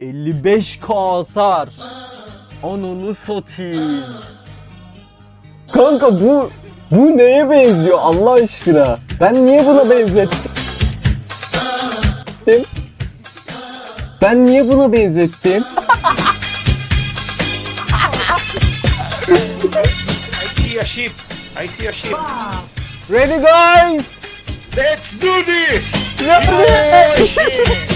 55k hasar. Ananı satayım. Kanka bu bu neye benziyor Allah aşkına? Ben niye buna benzettim? Ben niye buna benzettim? I see a ship. I see a ship. Ready guys? Let's do this! يا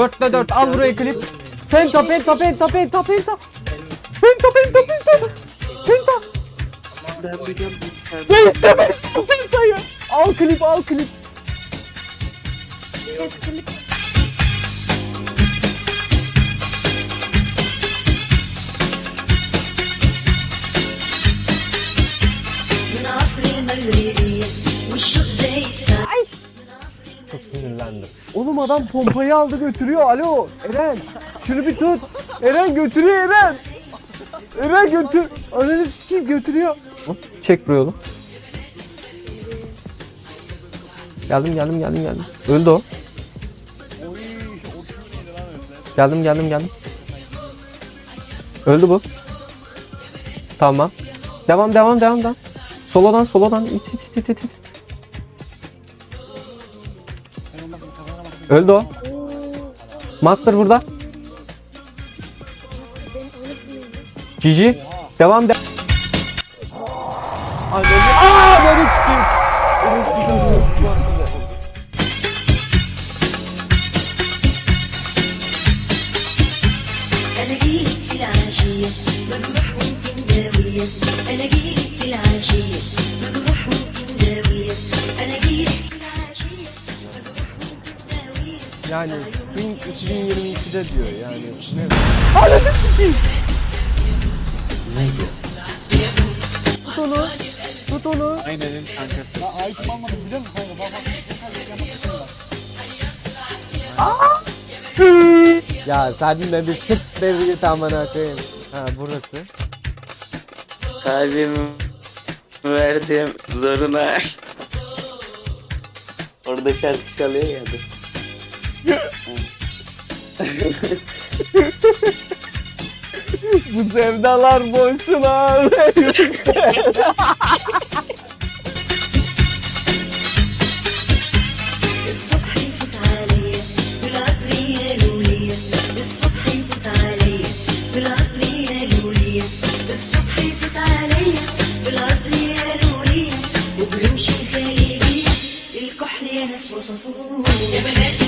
Dörtle dört al buraya klip. Penta penta penta penta penta. Penta penta penta. Penta. Ben biliyorum pentayı. Al klip al klip. Evet klip. Nasrin Hayri'yi sinirlendim. Oğlum adam pompayı aldı götürüyor. Alo Eren. Şunu bir tut. Eren götürüyor Eren. Eren götür. Ananı sikeyim götürüyor. Çek buraya oğlum. Geldim geldim geldim geldim. Öldü o. Geldim geldim geldim. Öldü bu. Tamam. Devam devam devam devam. Solodan solodan it it it it it. Öldü o. Master burada. Cici. Devam de. Aa beni çıkayım. أنا جيلك في العشية مجروح وانت مداوية أنا جيلك في العشية مجروح وانت مداوية أنا yani Spring 2022'de diyor yani. Anasını sikeyim. Tut onu. Tut onu. Aynenin kankası. Ya sen de bir sık be bir amına koyayım. Ha burası. Kalbimi verdim zoruna. Orada şarkı çalıyor ya. da. Bu sevdalar boşuna وصفوه يا بنات